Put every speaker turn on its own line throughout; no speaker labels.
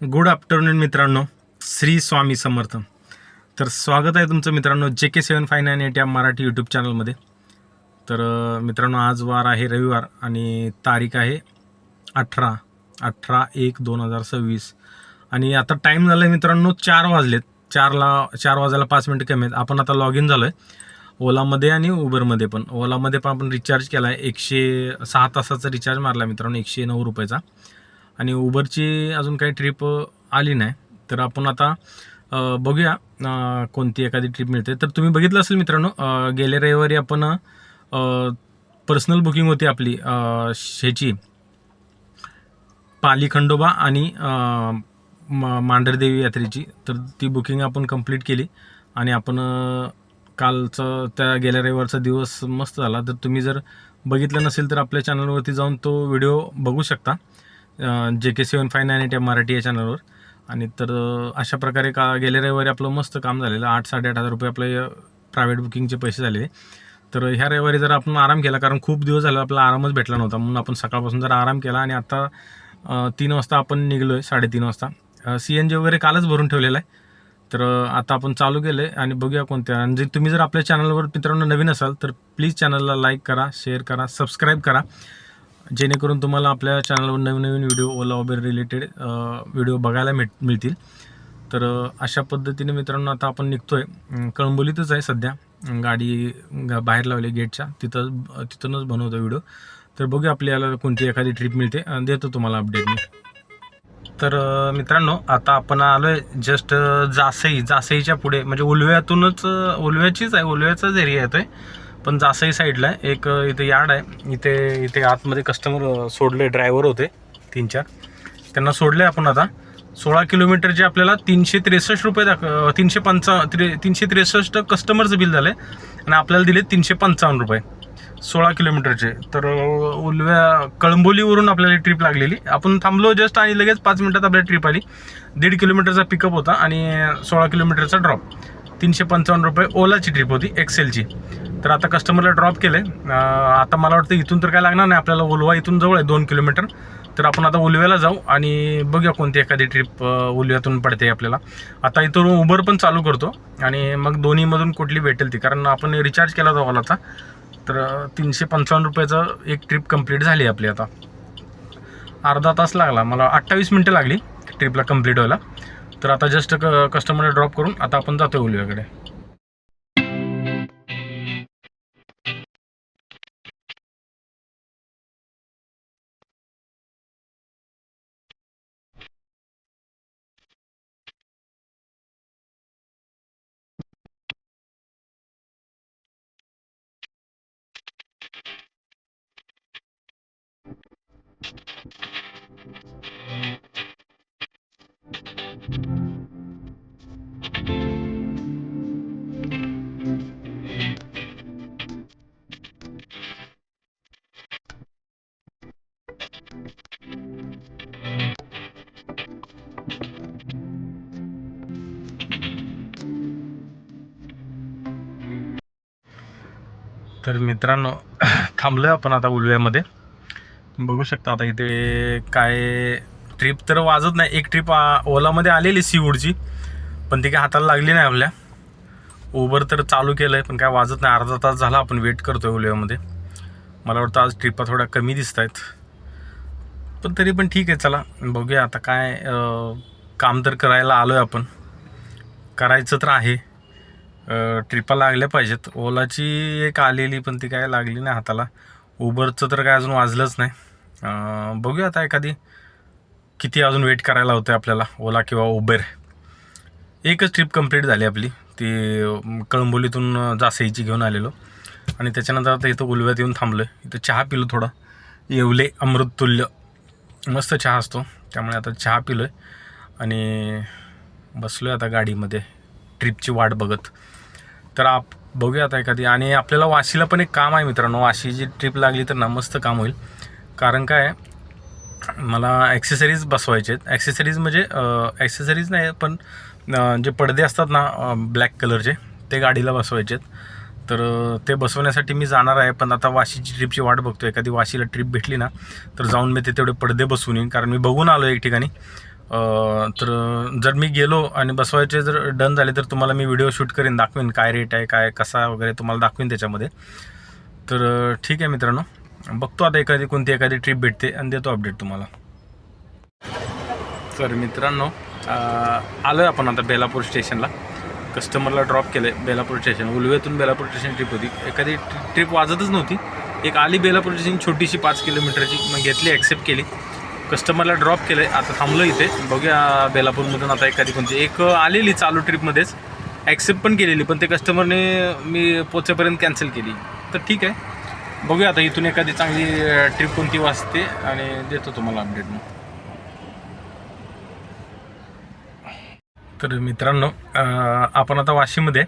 Good afternoon मित्रांनो. श्री स्वामी समर्थ. तर स्वागत आहे तुमचं मित्रांनो J K seven five nine eight या मराठी यूट्यूब चॅनलमध्ये तर मित्रांनो आज वार आहे रविवार आणि तारीख आहे अठरा अठरा एक दोन हजार सव्वीस. आणि आता टाईम झाला आहे मित्रांनो चार वाजलेत. चारला चार वाजायला पाच मिनटं कमी आहेत. आपण आता लॉग इन झालो आहे ओलामध्ये आणि उबरमध्ये पण. ओलामध्ये पण आपण रिचार्ज केला आहे एकशे सहा तासाचा रिचार्ज मारला आहे मित्रांनो. एकशे नऊ रुपयाचा. आणि उबरची अजून काही ट्रिप आली नाही. तर आपण आता बघूया कोणती एखादी ट्रिप मिळते. तर तुम्ही बघितलं असेल मित्रांनो गेल्या रविवारी आपण पर्सनल बुकिंग होती आपली अ, ह्याची. पाली खंडोबा आणि म- मांढरदेवी यात्रेची. तर ती बुकिंग आपण कंप्लीट केली. आणि आपण कालचं त्या गेल्या रविवारचा दिवस मस्त झाला. तर तुम्ही जर बघितलं नसेल तर आपल्या चॅनलवरती जाऊन तो व्हिडिओ बघू शकता. J K seven five nine eight या मराठी या चॅनलवर आणि तर अशा प्रकारे का गेल्या रविवारी आपलं मस्त काम झालेलं. आठ साडेआठ हजार रुपये आपले प्रायव्हेट बुकिंगचे पैसे झाले. तर ह्या रविवारी जर आपण आराम केला कारण खूप दिवस झाला आपला आरामच भेटला नव्हता. म्हणून आपण सकाळपासून जर आराम केला आणि आता तीन वाजता आपण निघलो आहे साडेतीन वाजता. सी एन जी वगैरे कालच भरून ठेवलेला आहे. तर आता आपण चालू केलं आहे आणि बघूया कोणत्या आणि जे तुम्ही जर आपल्या चॅनलवर मित्रांनो नवीन असाल तर प्लीज चॅनलला लाईक करा शेअर करा सबस्क्राईब करा. जेणेकरून तुम्हाला आपल्या चॅनलवर नवीन नवीन video Ola Uber related video बघायला मिळ मिळतील. तर अशा पद्धतीने मित्रांनो आता आपण निघतोय. आहे कळंबोलीतच आहे सध्या. गाडी बाहेर लावली गेटच्या. तिथं तिथूनच बनवतो व्हिडिओ तर बघूया आपल्याला कोणती एखादी ट्रिप मिळते. देतो तुम्हाला अपडेट मी. तर मित्रांनो आता आपण आलोय जस्ट जासई. जासईच्या पुढे. म्हणजे ओलव्यातूनच ओलव्याचीच आहे. ओलव्याचाच एरिया येतोय. पण जासई साईडला आहे एक इथे यार्ड आहे. इथे इथे आतमध्ये कस्टमर सोडले ड्रायव्हर होते तीन चार. त्यांना सोडले आपण आता. सोळा किलोमीटरचे आपल्याला तीनशे त्रेसष्ट रुपये दाख तीनशे पंचा त्रे तीनशे त्रेसष्ट कस्टमरचं बिल झालं आहे आणि आपल्याला दिले तीनशे पंचावन्न रुपये. सोळा किलोमीटरचे. तर उलव्या कळंबोलीवरून आपल्याला ट्रिप लागलेली. आपण थांबलो जस्ट आणि लगेच पाच मिनटात आपल्याला ट्रिप आली. दीड किलोमीटरचा पिकअप होता आणि सोळा किलोमीटरचा ड्रॉप तीनशे पंचावन्न रुपये ओलाची ट्रिप होती एक्सेलची तर आता कस्टमरला ड्रॉप केले आता मला वाटतं इथून तर काय लागणार नाही. आपल्याला ओलवा इथून जवळ आहे दोन किलोमीटर तर आपण आता ओलव्याला जाऊ आणि बघूया कोणती एखादी ट्रिप ओलव्यातून पडते आपल्याला. आता इथून उबर पण चालू करतो आणि मग दोन्हीमधून कुठली भेटेल ती. कारण आपण रिचार्ज केला होता ओलाचा तर तीनशे पंचावन्न रुपयाचं एक ट्रिप कंप्लीट झाली आपली आता. अर्धा तास लागला. मला अठ्ठावीस मिनटं लागली ट्रिपला कंप्लीट व्हायला. तर आता जस्ट क कस्टमरला ड्रॉप करून आता आपण जातो ओलव्याकडे तर मित्रांनो थांबलो आपण आता उलव्यामध्ये. बघू शकता आता इथे काय ट्रिप तर वाजत नाही. एक ट्रिप ओलामध्ये आलेली सीवूडची पण ती काय हाताला लागली नाही आपल्या. उबर तर चालू केलं आहे पण काय वाजत नाही. अर्धा तास झाला आपण वेट करतो आहे उलव्यामध्ये. मला वाटतं आज ट्रिपा थोड्या कमी दिसत आहेत पण तरी पण ठीक आहे चला. बघूया आता काय काम तर करायला आलो आहे आपण. करायचं तर आहे. ट्रिपा लागल्या पाहिजेत. ओलाची एक आलेली पण ती काय लागली नाही हाताला. उबरचं तर काय अजून वाजलंच नाही. बघूया आता एखादी किती अजून वेट करायला होते आपल्याला ओला किंवा उबेर. एकच ट्रिप कंप्लीट झाली आपली. ती कळंबोलीतून जासईची घेऊन आलेलो. आणि त्याच्यानंतर आता इथं उलव्यात येऊन थांबलो इथं चहा पिलो थोडा. येवले अमृततुल्य मस्त चहा असतो. त्यामुळे आता चहा पिलो आहे आणि बसलो आहे आता गाडीमध्ये. ट्रिपची वाट बघत. तर आप बघूया आता एखादी. आणि आपल्याला वाशीला पण एक काम आहे मित्रांनो. वाशीची ट्रिप लागली तर ना मस्त काम होईल. कारण काय मला ॲक्सेसरीज बसवायचे आहेत. ॲक्सेसरीज म्हणजे ॲक्सेसरीज नाही पण जे पडदे असतात ना ब्लॅक कलरचे ते गाडीला बसवायचे आहेत. तर ते बसवण्यासाठी मी जाणार आहे. पण आता वाशीची ट्रिपची वाट बघतो एखादी वाशीला ट्रिप भेटली ना तर जाऊन मी ते तेवढे पडदे बसवून येईन. कारण मी बघून आलो एक ठिकाणी. तर जर मी गेलो आणि बसवायचे जर डन झाले तर तुम्हाला मी व्हिडिओ शूट करेन दाखवेन काय रेट आहे काय कसा वगैरे तुम्हाला दाखवेन त्याच्यामध्ये. तर ठीक आहे मित्रांनो. बघतो आता एखादी कोणती एखादी ट्रिप भेटते आणि देतो अपडेट तुम्हाला. तर मित्रांनो आलो आहे आपण आता बेलापूर स्टेशनला कस्टमरला ड्रॉप केलं आहे बेलापूर स्टेशन उलवेतून बेलापूर स्टेशन ट्रिप होती. एखादी ट्रिप वाजतच नव्हती. एक आली बेलापूर स्टेशन छोटीशी पाच किलोमीटरची मग घेतली ॲक्सेप्ट केली. कस्टमरला ड्रॉप केलं आहे आता थांबलो इथे. बघूया बेलापूरमधून आता एखादी कोणती. एक आलेली चालू ट्रिपमध्येच ॲक्सेप्ट पण केलेली पण ते कस्टमरने मी पोचेपर्यंत कॅन्सल केली. तर ठीक आहे. बघूया आता इथून एखादी चांगली ट्रिप कोणती वाचते आणि देतो तुम्हाला अपडेट मग. तर मित्रांनो आपण आता वाशीमध्ये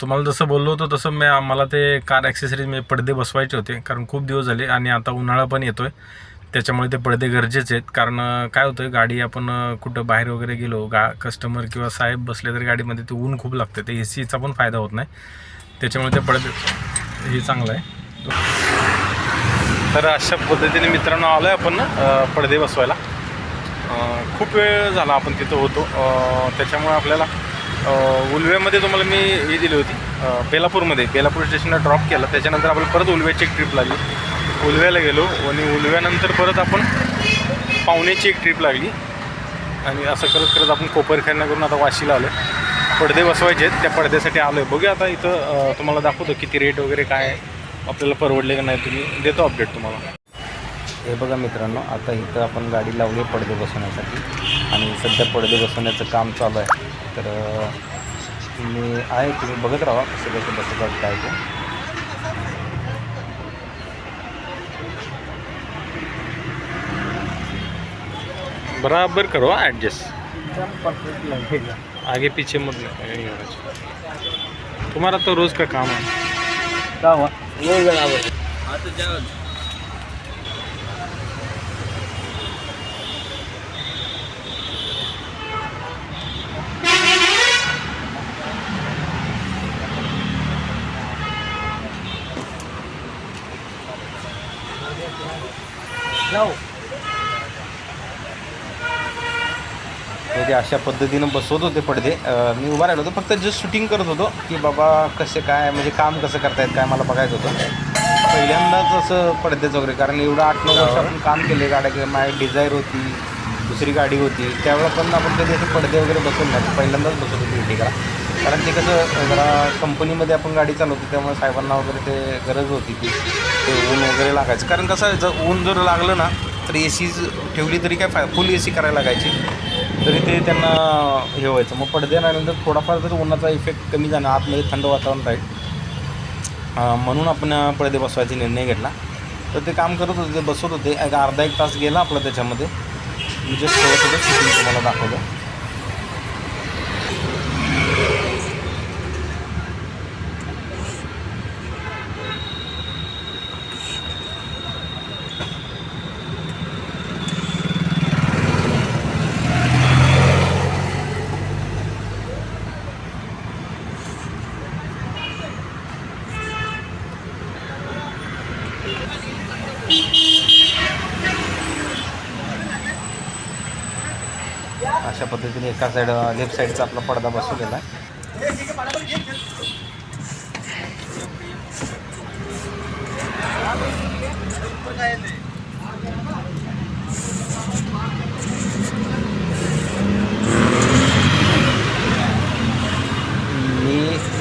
तुम्हाला जसं बोललो होतो तसं मी मला ते कार ॲक्सेसरीज मी पडदे बसवायचे होते. कारण खूप दिवस झाले आणि आता उन्हाळा पण येतो आहे त्याच्यामुळे ते पडदे गरजेचे आहेत. कारण काय होतं आहे गाडी आपण कुठं बाहेर वगैरे गेलो गा कस्टमर किंवा साहेब बसले तर गाडीमध्ये ते ऊन खूप लागतं. ते ए सीचा पण फायदा होत नाही. त्याच्यामुळे ते पडदे हे चांगलं आहे. तर अशा पद्धतीने मित्रांनो आलो आहे आपण पडदे बसवायला. खूप वेळ झाला आपण तिथं होतो. त्याच्यामुळे आपल्याला उलवेमध्ये तुम्हाला मी हे दिली होती. बेलापूरमध्ये बेलापूर स्टेशनला ड्रॉप केला. त्याच्यानंतर आपल्याला परत उलव्याची एक ट्रिप लागली. उलव्याला गेलो आणि उलव्यानंतर परत आपण पाहुण्याची एक ट्रिप लागली. आणि असं करत करत आपण कोपरखेरणा करून आता वाशीला आलो. पडदे बसवायचे आहेत त्या पडद्यासाठी आलो आहे बघूया आता इथं तुम्हाला दाखवतो किती रेट वगैरे काय आपल्याला परवडले का नाही तुम्ही देतो अपडेट तुम्हाला.
हे बघा मित्रांनो आता इथं आपण गाडी लावली आहे पडदे बसवण्यासाठी. आणि सध्या पडदे बसवण्याचं काम चालू आहे. तर मी आहे तुम्ही बघत राहा कसं कसं बसवतात काय ते.
बराबर करो एडजस्ट
परफेक्ट लगेगा.
आगे पीछे मत चाहिए। तुम्हारा तो रोज का काम है।
म्हणजे ते अशा पद्धतीनं बसवत होते पडदे मी उभा राहिलो होतो. फक्त जस्ट शूटिंग करत होतो की बाबा कसे काय म्हणजे काम कसं करतायत काय मला बघायचं होतं. पहिल्यांदाच असं पडद्याचं वगैरे कारण एवढं आठ नऊ वर्ष आपण काम केले गाड्या के माझी डिझायर होती दुसरी गाडी होती. त्यावेळेला पण आपण कधी असे पडदे वगैरे बसवून नाही पहिल्यांदाच बसवत होती भेटीला कारण ते कसं जरा कंपनीमध्ये आपण गाडी चालवतो त्यामुळे साहेबांना वगैरे ते गरज होती की ते ऊन वगैरे लागायचं. कारण कसं आहे जर ऊन जर लागलं ना तर ए सी ठेवली तरी काय फाय फुल ए सी करायला लागायची. तरी ते त्यांना हे व्हायचं. मग पडदे आल्यानंतर थोडाफार जर उन्हाचा इफेक्ट कमी जाणं आतमध्ये थंड वातावरण राहील. म्हणून आपण पडदे बसवायचा निर्णय घेतला. तर ते काम करत होते ते बसवत होते. एक अर्धा एक तास गेला आपला त्याच्यामध्ये. मी थोडं थोडं शूटिंग तुम्हाला दाखवलं. अशा पद्धतीने एका साईड लेफ्ट साईडचा आपला पडदा बसवलेला आहे मी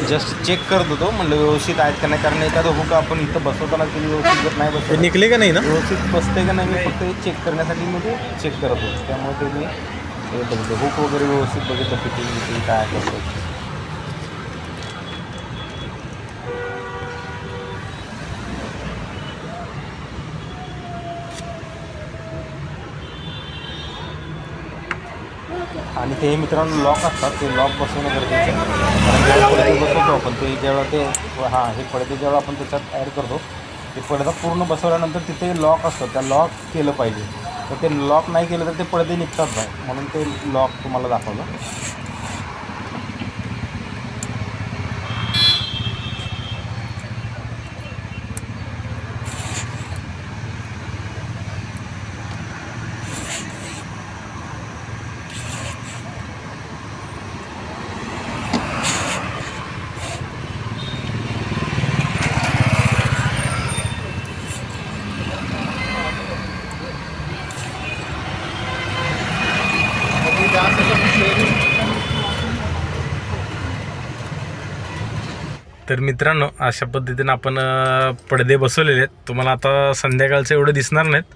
जस्ट चेक करत होतो म्हणलं व्यवस्थित आहेत का नाही? कारण एखादं हुक आपण इथं बसवताना ते व्यवस्थित जर नाही बसवलं
निकले का नाही ना?
व्यवस्थित बसते का नाही मी फक्त चेक करण्यासाठी मी ते चेक करत होतो. त्यामुळे ते मी हे बघितलं हुक वगैरे व्यवस्थित बघितलं फिटिंग बिटिंग काय करतो आणि ते मित्रांनो लॉक असतात ते लॉक बसवणं गरजेचं कारण ज्यावेळेला पडदे बसवतो आपण ते ज्यावेळेला ते हां हे पडदे ज्यावेळेला आपण त्याच्यात ॲड करतो ते पडदा पूर्ण बसवल्यानंतर तिथे लॉक असतं. त्या लॉक केलं पाहिजे. तर ते लॉक नाही केलं तर ते पडदे निघतात नाही म्हणून ते लॉक तुम्हाला दाखवलं
तर मित्रांनो अशा पद्धतीनं आपण पडदे बसवलेले आहेत. तुम्हाला आता संध्याकाळचं एवढं दिसणार नाहीत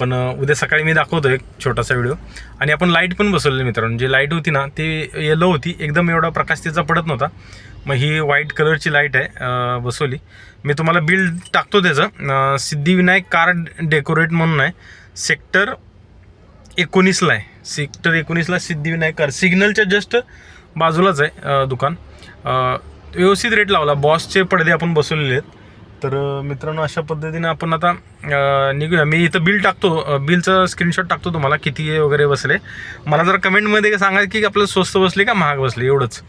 पण उद्या सकाळी मी दाखवतो एक छोटासा व्हिडिओ. आणि आपण लाइट पण बसवलेली मित्रांनो जी लाइट होती ना ती येलो होती. एकदम एवढा प्रकाश तिचा पडत नव्हता. मग ही व्हाईट कलरची लाइट आहे बसवली. मी तुम्हाला बिल टाकतो त्याचं. सिद्धिविनायक कार डेकोरेट म्हणून आहे. सेक्टर एकोणीसला आहे. सेक्टर एकोणीसला सिद्धिविनायक कार सिग्नलच्या जस्ट बाजूलाच आहे दुकान. व्यवस्थित रेट लावला. बॉसचे पडदे आपण बसवलेले आहेत. तर मित्रांनो अशा पद्धतीने आपण आता निघूया. मी इथं बिल टाकतो बिलचं स्क्रीनशॉट टाकतो तुम्हाला किती वगैरे बसले. मला जर कमेंटमध्ये सांगा की आपल्याला स्वस्त बसले का महाग बसले? एवढंच.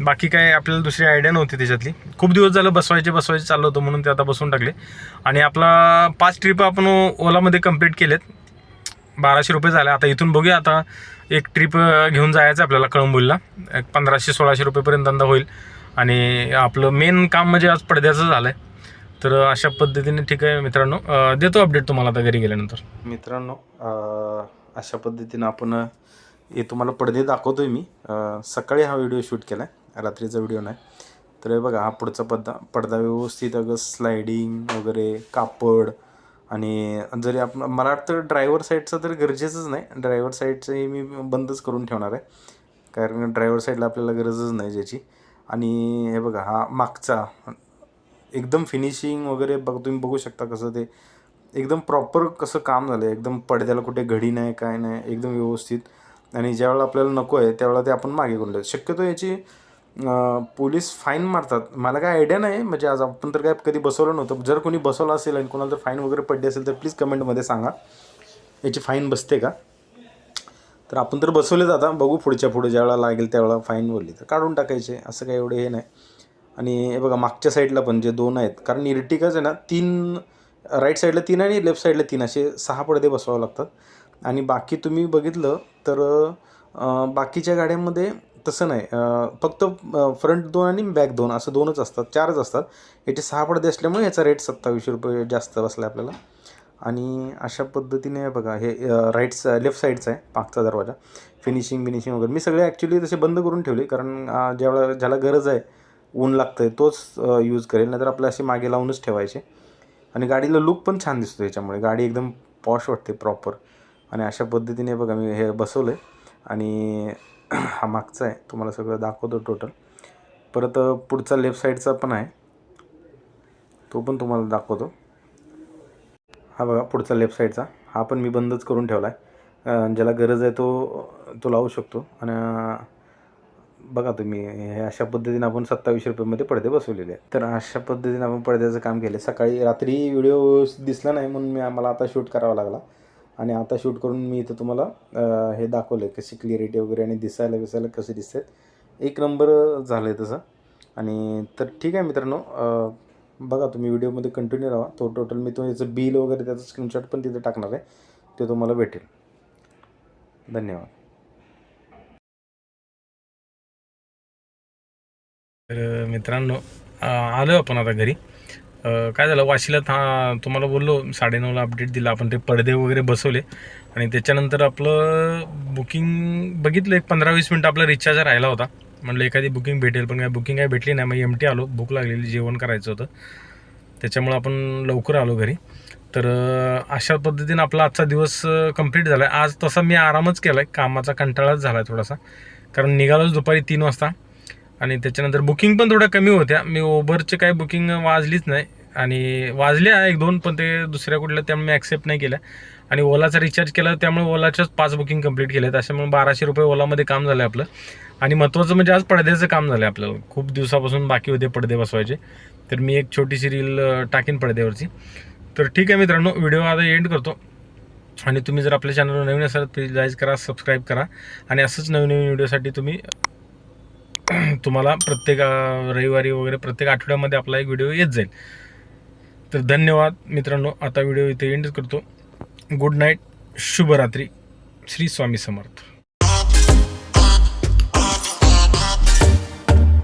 बाकी काय आपल्याला दुसरी आयडिया नव्हती त्याच्यातली. खूप दिवस झालं बसवायचे बसवायचे चाललं होतं म्हणून ते आता बसवून टाकले. आणि आपला पाच ट्रिप आपण ओलामध्ये कंप्लीट केलेत. बाराशे रुपये झाले. आता इथून बघूया आता एक ट्रिप घेऊन जायचं आपल्याला कळंबोलीला. एक पंधराशे सोळाशे रुपयेपर्यंत अंदा होईल. आणि आपलं मेन काम म्हणजे आज पडद्याचं झालं आहे तर अशा पद्धतीने ठीक आहे मित्रांनो. देतो अपडेट तुम्हाला आता घरी गेल्यानंतर.
मित्रांनो अशा पद्धतीनं आपण हे तुम्हाला पडदे दाखवतो आहे मी सकाळी हा व्हिडिओ शूट केला आहे रात्रीचा व्हिडिओ नाही. तर हे बघा हा पुढचा पडदा पडदा व्यवस्थित अगं स्लायडिंग वगैरे कापड आणि जरी आपण मला वाटतं ड्रायव्हर साईडचं तर गरजेचंच नाही. ड्रायव्हर साईडचं मी बंदच करून ठेवणार आहे. कारण ड्रायव्हर साईडला आपल्याला गरजच नाही ज्याची. आणि हे बघा हा मागचा एकदम फिनिशिंग वगैरे बघ तुम्ही बघू शकता कसं ते एकदम प्रॉपर कसं काम झालं आहे एकदम पडद्याला कुठे घडी नाही काय नाही एकदम व्यवस्थित. आणि ज्यावेळेला आपल्याला नको आहे त्यावेळेला ते आपण मागे करून ठेवतो शक्यतो याची पोलीस फाईन मारतात. मला काय आयडिया नाही म्हणजे आज आपण तर काय कधी बसवलं नव्हतं. जर कोणी बसवलं असेल आणि कोणाला जर फाईन वगैरे पडली असेल तर प्लीज कमेंटमध्ये सांगा. याची फाईन बसते का? तर आपण तर बसवलेत आता. बघू पुढच्या पुढे ज्यावेळेला लागेल त्यावेळेला फाईन बोलली तर. काढून टाकायचे. असं काही एवढे हे नाही. आणि हे बघा मागच्या साईडला पण जे दोन आहेत कारण इर्टिकाच आहे ना तीन राईट साईडला तीन आणि लेफ्ट साईडला तीन असे सहा पडदे बसवावे लागतात. आणि बाकी तुम्ही बघितलं तर बाकीच्या गाड्यांमध्ये तसं नाही. फक्त फ्रंट दोन आणि बॅक दोन असं दोनच असतात चारच असतात. याचे सहा पडदे असल्यामुळे याचा रेट सत्तावीसशे रुपये जास्त बसला आहे आपल्याला. आणि अशा पद्धतीने बघा हे राईट लेफ्ट साईडचा आहे मागचा दरवाजा. फिनिशिंग बिनिशिंग वगैरे. मी सगळे ॲक्च्युली तसे बंद करून ठेवले कारण ज्यावेळेला ज्याला गरज आहे ऊन लागतं आहे तोच यूज करेल. नाहीतर आपल्या असे मागे लावूनच ठेवायचे. आणि गाडीला लुक पण छान दिसतो याच्यामुळे. गाडी एकदम पॉश वाटते प्रॉपर आणि अशा पद्धतीने बघा मी हे बसवलं आहे आणि हा मागचा आहे. तुम्हाला सगळं दाखवतो टोटल परत पुढचा लेफ्ट साईडचा पण आहे. तो पण तुम्हाला दाखवतो. हा बघा पुढचा लेफ्ट साईडचा हा पण मी बंदच करून ठेवला आहे ज्याला गरज आहे तो तो लावू शकतो. आणि बघा तुम्ही हे अशा पद्धतीने आपण सत्तावीसशे रुपयामध्ये पडदे बसवलेले आहेत. तर अशा पद्धतीने आपण पडद्याचं काम केलं सकाळी रात्री व्हिडिओ दिसला नाही म्हणून मी आम्हाला आता शूट करावा लागला. आणि आता शूट करून मी इथं तुम्हाला हे दाखवलं आहे कशी क्लिअरिटी वगैरे आणि दिसायला बिसायला कसे दिसतात. एक नंबर झालं आहे तसं. आणि तर ठीक आहे मित्रांनो बघा तुम्ही व्हिडिओमध्ये कंटिन्यू राहा. तो टोटल मी तुम्ही याचं बिल वगैरे त्याचं स्क्रीनशॉट पण तिथे टाकणार आहे. ते तुम्हाला भेटेल. धन्यवाद.
तर मित्रांनो आलो आपण आता घरी. काय झालं वाशीला था तुम्हाला बोललो साडेनऊला अपडेट दिला. आपण ते पडदे वगैरे बसवले. आणि त्याच्यानंतर आपलं बुकिंग बघितलं एक पंधरा वीस मिनटं आपला रिचार्ज राहिला होता. म्हटलं एखादी बुकिंग भेटेल पण काय बुकिंग काय भेटली नाही. मग एम टी आलो भूक लागलेली जेवण करायचं होतं. त्याच्यामुळं आपण लवकर आलो घरी. तर अशा पद्धतीनं आपला आजचा दिवस कंप्लीट झाला आहे आज तसा मी आरामच केला आहे कामाचा कंटाळाच झाला आहे थोडासा. कारण निघालोच दुपारी तीन वाजता. आणि त्याच्यानंतर बुकिंग पण थोड्या कमी होत्या. मी ओबरचे काय बुकिंग वाजलीच नाही. आणि वाजल्या एक दोन पण ते दुसऱ्या कुठल्या त्यामुळे मी ॲक्सेप्ट नाही केल्या. आणि ओलाचा रिचार्ज केला त्यामुळे ओलाच्याच पाच बुकिंग कंप्लीट केले अशामुळे बाराशे रुपये ओलामध्ये काम झालं आपलं. आणि महत्त्वाचं म्हणजे आज पडद्याचं काम झालं आपल्याला. खूप दिवसापासून बाकी होते पडदे बसवायचे. तर मी एक छोटीशी रील टाकेन टाकीन पडद्यावरची. तर ठीक आहे मित्रांनो व्हिडिओ आता एंड करतो. आणि तुम्ही जर आपल्या चॅनलवर नवीन असाल प्लीज लाईक करा सबस्क्राईब करा. आणि असंच नवीन नवीन व्हिडिओसाठी तुम्ही तुम्हाला प्रत्येक रविवारी वगैरे प्रत्येक आठवड्यामध्ये आपला एक व्हिडिओ येत जाईल. तर धन्यवाद मित्रांनो आता व्हिडिओ इथे एंड करतो. गुड नाईट शुभरात्री श्री स्वामी समर्थ.